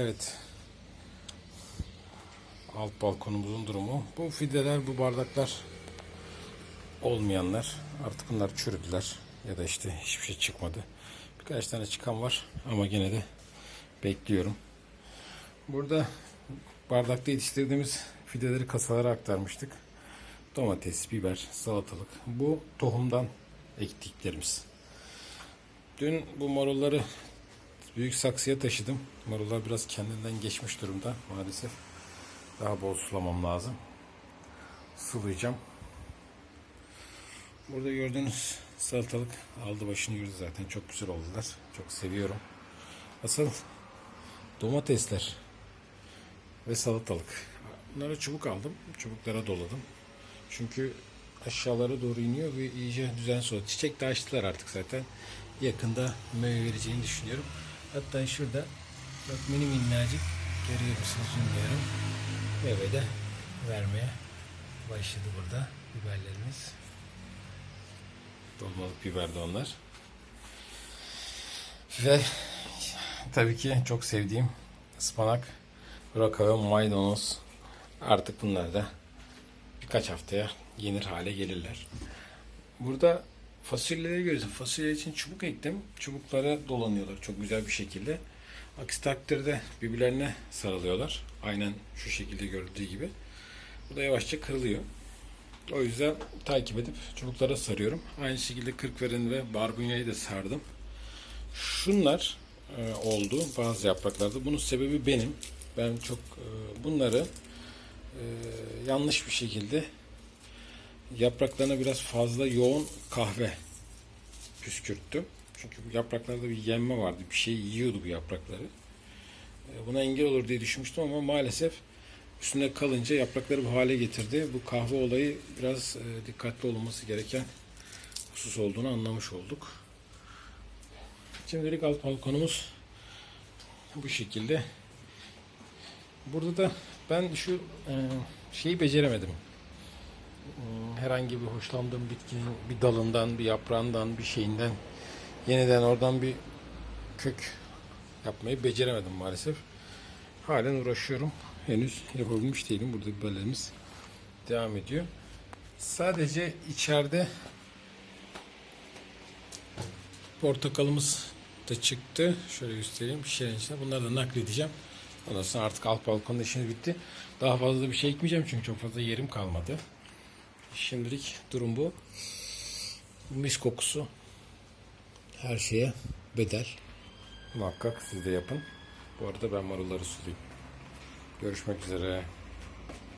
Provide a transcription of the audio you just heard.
Evet. Alt balkonumuzun durumu. Bu fideler, bu bardaklar olmayanlar. Artık bunlar çürüdüler. Ya da işte hiçbir şey çıkmadı. Birkaç tane çıkan var ama gene de bekliyorum. Burada bardakta yetiştirdiğimiz fideleri kasalara aktarmıştık. Domates, biber, salatalık. Bu tohumdan ektiklerimiz. Dün bu marulları büyük saksıya taşıdım. Marullar biraz kendinden geçmiş durumda maalesef. Daha bol sulamam lazım. Sulayacağım. Burada gördüğünüz salatalık aldı başını yürüdü zaten. Çok güzel oldular. Çok seviyorum. Asıl domatesler ve salatalık. Bunlara çubuk aldım. Çubuklara doladım. Çünkü aşağılara doğru iniyor ve iyice düzen soğudu. Çiçek de açtılar artık zaten. Yakında meyve vereceğini düşünüyorum. Hatta şurada bak mini minnacık görüyor musunuz bilmiyorum. Meyve de vermeye başladı burada biberlerimiz. Dolmalık biber de onlar. Ve tabii ki çok sevdiğim ıspanak, roka ve maydanoz. Artık bunlar da birkaç haftaya yenir hale gelirler. Burada fasulyeleri görüyorsun. Fasulye için çubuk ektim. Çubuklara dolanıyorlar çok güzel bir şekilde. Aksi takdirde birbirlerine sarılıyorlar. Aynen şu şekilde görüldüğü gibi. Bu da yavaşça kırılıyor. O yüzden takip edip çubuklara sarıyorum. Aynı şekilde kırkveren ve barbunyayı da sardım. Şunlar e, oldu bazı yapraklarda. Bunun sebebi benim. Ben çok e, bunları e, yanlış bir şekilde yapraklarına biraz fazla yoğun kahve püskürttüm. Çünkü bu yapraklarda bir yenme vardı. Bir şey yiyordu bu yaprakları. E, Buna engel olur diye düşünmüştüm ama maalesef üstünde kalınca yaprakları bu hale getirdi. Bu kahve olayı biraz e, dikkatli olunması gereken husus olduğunu anlamış olduk. Şimdilik alt balkonumuz bu şekilde. Burada da ben şu e, şeyi beceremedim. E, Herhangi bir hoşlandığım bitkinin bir dalından, bir yaprağından, bir şeyinden yeniden oradan bir kök yapmayı beceremedim maalesef. Halen uğraşıyorum. Henüz yapabilmiş değilim. Burada biberlerimiz devam ediyor. Sadece içeride portakalımız da çıktı. Şöyle göstereyim. Şişenin içine. Bunları da nakledeceğim. Ondan sonra artık alt balkonda işimiz bitti. Daha fazla bir şey ekmeyeceğim çünkü çok fazla yerim kalmadı. Şimdilik durum bu. Mis kokusu her şeye bedel. Muhakkak siz de yapın. Bu arada ben marulları sulayayım. Görüşmek üzere.